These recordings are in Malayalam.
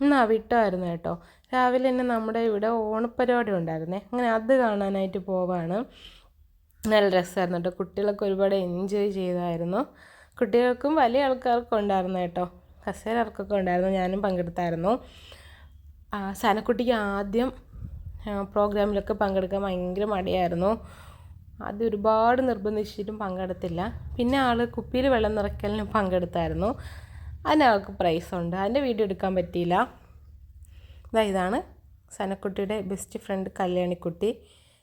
ഇന്ന് വിട്ടായിരുന്നു കേട്ടോ. രാവിലെ തന്നെ നമ്മുടെ ഇവിടെ ഓണപ്പരിപാടി ഉണ്ടായിരുന്നേ. അങ്ങനെ അത് കാണാനായിട്ട് പോവാണ്. നല്ല രസമായിരുന്നു കേട്ടോ. കുട്ടികളൊക്കെ ഒരുപാട് എൻജോയ് ചെയ്തായിരുന്നു. കുട്ടികൾക്കും വലിയ ആൾക്കാർക്കും ഉണ്ടായിരുന്നു കേട്ടോ. കസേരർക്കൊക്കെ ഉണ്ടായിരുന്നു. ഞാനും പങ്കെടുത്തായിരുന്നു. സനക്കുട്ടിക്ക് ആദ്യം പ്രോഗ്രാമിലൊക്കെ പങ്കെടുക്കാൻ ഭയങ്കര മടിയായിരുന്നു. ആദ്യം ഒരുപാട് നിർബന്ധിച്ചിട്ടും പങ്കെടുത്തില്ല. പിന്നെ ആൾ കുപ്പിയിൽ വെള്ളം നിറയ്ക്കലിനും പങ്കെടുത്തായിരുന്നു. അതിന് അവൾക്ക് പ്രൈസ് ഉണ്ട്. അതിന്റെ വീഡിയോ എടുക്കാൻ പറ്റിയില്ല. ഇതാ ഇതാണ് സനക്കുട്ടിയുടെ ബെസ്റ്റ് ഫ്രണ്ട് കല്യാണിക്കുട്ടി.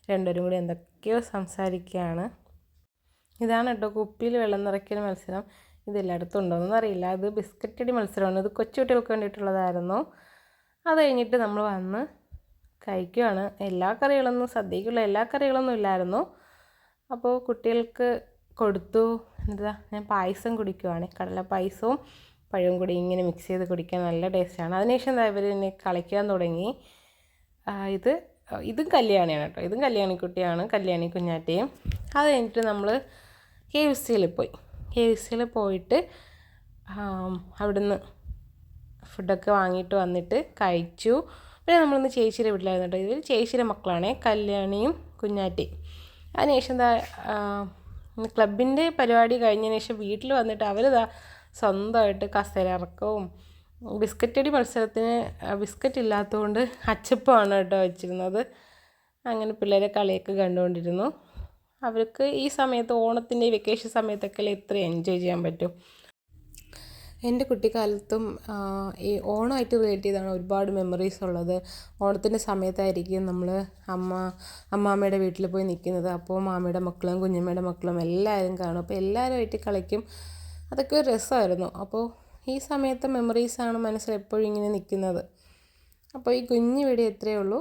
രണ്ടുപേരും കൂടി എന്തൊക്കെയോ സംസാരിക്കുകയാണ്. ഇതാണ് കേട്ടോ കുപ്പിയിൽ വെള്ളം നിറയ്ക്കൽ മത്സരം. ഇതെല്ലായിടത്തും ഉണ്ടോയെന്ന് അറിയില്ല. അത് ബിസ്ക്കറ്റടി മത്സരമാണ്. ഇത് കൊച്ചുകുട്ടികൾക്ക് വേണ്ടിയിട്ടുള്ളതായിരുന്നു. അത് കഴിഞ്ഞിട്ട് നമ്മൾ വന്ന് കഴിക്കുകയാണ് എല്ലാ കറികളൊന്നും സദ്യക്കുള്ള എല്ലാ കറികളൊന്നും ഇല്ലായിരുന്നു. അപ്പോൾ കുട്ടികൾക്ക് കൊടുത്തു. എന്താ? ഞാൻ പായസം കുടിക്കുവാണ്. കടല പായസവും പഴവും കൂടി ഇങ്ങനെ മിക്സ് ചെയ്ത് കുടിക്കാൻ നല്ല ടേസ്റ്റാണ് അതിനുശേഷം ഇവർ എന്നെ കളിക്കാൻ തുടങ്ങി. ഇത് ഇതും കല്യാണിയാണ് കേട്ടോ. ഇതും കല്യാണിക്കുട്ടിയാണ് കല്യാണി കുഞ്ഞാറ്റയും. അത് കഴിഞ്ഞിട്ട് നമ്മൾ കെ എഫ് സിയിൽ പോയി. കെ എഫ് സിയിൽ പോയിട്ട് അവിടുന്ന് ഫുഡൊക്കെ വാങ്ങിയിട്ട് വന്നിട്ട് കഴിച്ചു. പിന്നെ നമ്മളൊന്ന് ചേച്ചിയുടെ വീട്ടിലായിരുന്നു കേട്ടോ. ഇതിൽ ചേച്ചിയുടെ മക്കളാണേ കല്യാണിയും കുഞ്ഞാറ്റയും. അതിനുശേഷം എന്താ ക്ലബിന്റെ പരിപാടി കഴിഞ്ഞതിന് ശേഷം വീട്ടിൽ വന്നിട്ട് അവരിതാ സ്വന്തമായിട്ട് കസേര ഇറക്കവും ബിസ്ക്കറ്റ് അടി മത്സരത്തിന് ബിസ്ക്കറ്റ് ഇല്ലാത്തതുകൊണ്ട് അച്ചപ്പമാണ് കേട്ടോ വെച്ചിരുന്നത്. അങ്ങനെ പിള്ളേരെ കളിയൊക്കെ കണ്ടുകൊണ്ടിരുന്നു. അവർക്ക് ഈ സമയത്ത് ഓണത്തിന്റെ വെക്കേഷൻ സമയത്തൊക്കെ എത്ര എൻജോയ് ചെയ്യാൻ പറ്റും? എന്റെ കുട്ടിക്കാലത്തും ഈ ഓണമായിട്ട് റിലേറ്റ് ചെയ്താണ് ഒരുപാട് മെമ്മറീസ് ഉള്ളത്. ഓണത്തിന്റെ സമയത്തായിരിക്കും നമ്മൾ അമ്മ അമ്മാമ്മയുടെ വീട്ടിൽ പോയി നിൽക്കുന്നത് അപ്പോൾ മാമയുടെ മക്കളും കുഞ്ഞമ്മയുടെ മക്കളും എല്ലാവരും കാണും. അപ്പോൾ എല്ലാവരുമായിട്ട് കളിക്കും. അതൊക്കെ ഒരു രസമായിരുന്നു. അപ്പോൾ ഈ സമയത്തെ മെമ്മറീസാണ് മനസ്സിൽ എപ്പോഴും ഇങ്ങനെ നിൽക്കുന്നത്. അപ്പോൾ ഈ കുഞ്ഞു വീഡിയോ ഇത്രയേ ഉള്ളൂ.